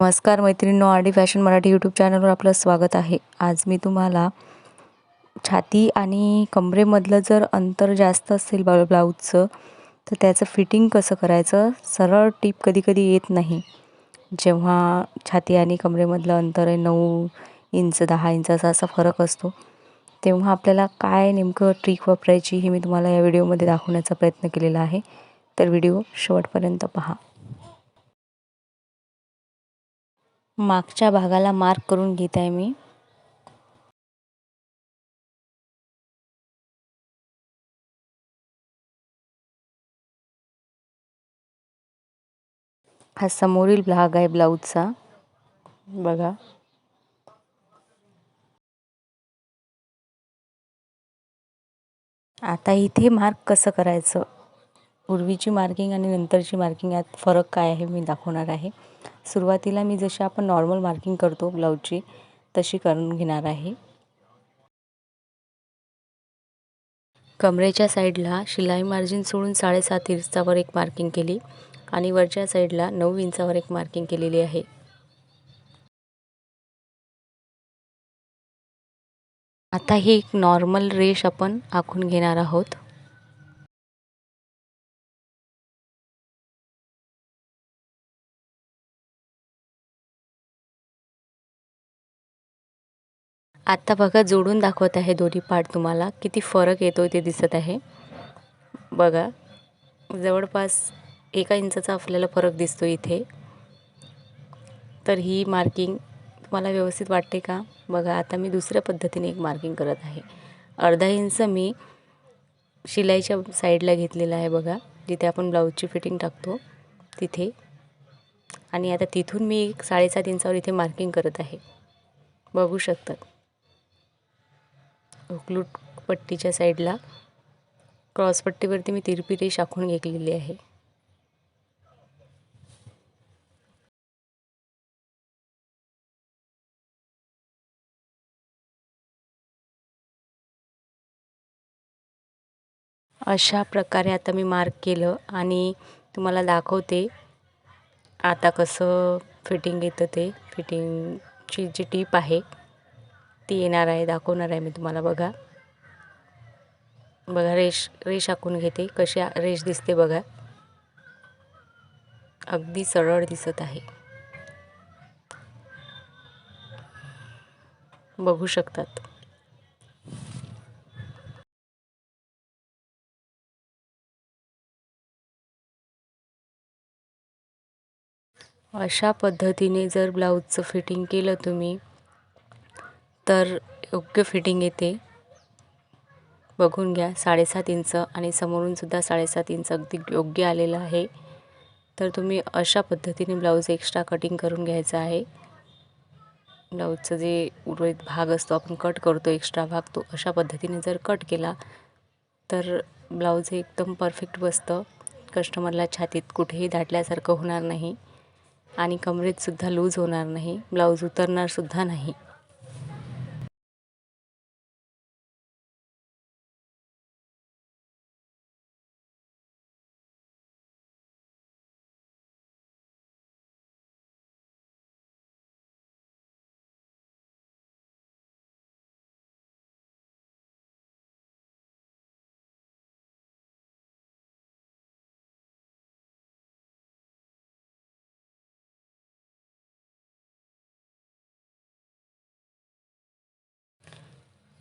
नमस्कार मैत्रिणींनो R D fashion Marathi YouTube चॅनलवर आपलं स्वागत आहे. आज मी तुम्हाला छाती आणि कमरेमधलं जर अंतर जास्त असेल ब्ला ब्लाऊजचं तर त्याचं फिटिंग कसं करायचं? सरळ टीप कधी कधी येत नाही. जेव्हा छाती आणि कमरेमधलं अंतर आहे नऊ इंच दहा इंचाचा असा फरक असतो तेव्हा आपल्याला काय नेमकं ट्रिक वापरायची हे मी तुम्हाला या व्हिडिओमध्ये दाखवण्याचा प्रयत्न केलेला आहे. तर व्हिडिओ शेवटपर्यंत पहा. मागच्या भागाला मार्क करून घेत आहे मी. हा समोरील भाग आहे ब्लाऊजचा. बघा. आता इथे मार्क कसं करायचं? पूर्वीची मार्किंग आणि नंतरची मार्किंग यात फरक काय आहे मी दाखवणार आहे. सुरुवातीला मी जशी आपण नॉर्मल मार्किंग करतो ब्लाऊजची तशी करून घेणार आहे. कमरेच्या साईडला शिलाई मार्जिन सोडून साडेसात इंचावर एक मार्किंग केली आणि वरच्या साईडला नऊ इंचावर एक मार्किंग केलेली आहे. आता ही एक नॉर्मल रेश आपण आखून घेणार आहोत. आत्ता बघा जोडून दाखवत आहे दोन्ही पार्ट तुम्हाला. किती फरक येतो ते दिसत आहे. बघा जवळपास एका इंचाचा आपल्याला फरक दिसतो इथे. तर ही मार्किंग तुम्हाला व्यवस्थित वाटते का? बघा आता मी दुसऱ्या पद्धतीने एक मार्किंग करत आहे. अर्धा इंच मी शिलाईच्या साईडला घेतलेला आहे बघा जिथे आपण ब्लाऊजची फिटिंग टाकतो तिथे. आणि आता तिथून मी एक साडेसात इंचावर इथे मार्किंग करत आहे. बघू शकतात हुकलूट पट्टीच्या साईडला. क्रॉसपट्टीवरती मी तिरपी रेष आखून घेतलेली आहे. अशा प्रकारे आता मी मार्क केलं आणि तुम्हाला दाखवते आता कसं फिटिंग येतं ते. फिटिंगची जी टीप आहे ती येणार आहे दाखवणार आहे मी तुम्हाला बघा. बघा रेश रेश आखून घेते कशी रेश दिसते बघा. अगदी सरळ दिसत आहे. बघू शकतात. अशा पद्धतीने जर ब्लाऊजचं फिटिंग केलं तुम्ही तर योग्य फिटिंग येते. बघून घ्या साडेसात इंच आणि समोरूनसुद्धा साडेसात इंच अगदी योग्य आलेलं आहे. तर तुम्ही अशा पद्धतीने ब्लाऊज एक्स्ट्रा कटिंग करून घ्यायचं आहे. ब्लाऊजचं जे उर्वरित भाग असतो आपण कट करतो एक्स्ट्रा भाग तो अशा पद्धतीने जर कट केला तर ब्लाऊज एकदम परफेक्ट बसतं. कस्टमरला छातीत कुठेही दाटल्यासारखं होणार नाही आणि कमरेतसुद्धा लूज होणार नाही ब्लाऊज उतरणारसुद्धा नाही.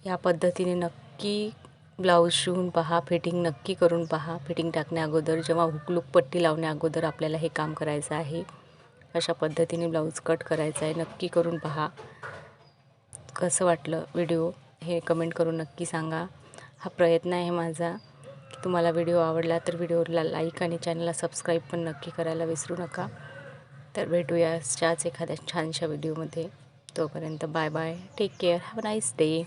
या पद्धतीने नक्की ब्लाऊज शिवून पहा फिटिंग नक्की करून पहा. फिटिंग टाकण्या अगोदर जेव्हा हुकलूक पट्टी लावण्या अगोदर आपल्याला हे काम करायचं आहे अशा पद्धतीने ब्लाऊज कट करायचा आहे. नक्की करून पहा. कसं वाटलं व्हिडिओ हे कमेंट करून नक्की सांगा. हा प्रयत्न आहे माझा. की तुम्हाला व्हिडिओ आवडला तर व्हिडिओला लाईक आणि चॅनलला सबस्क्राईब पण नक्की करायला विसरू नका. तर भेटूयाच्याच एखाद्या छानशा व्हिडिओमध्ये तोपर्यंत bye bye take care have a nice day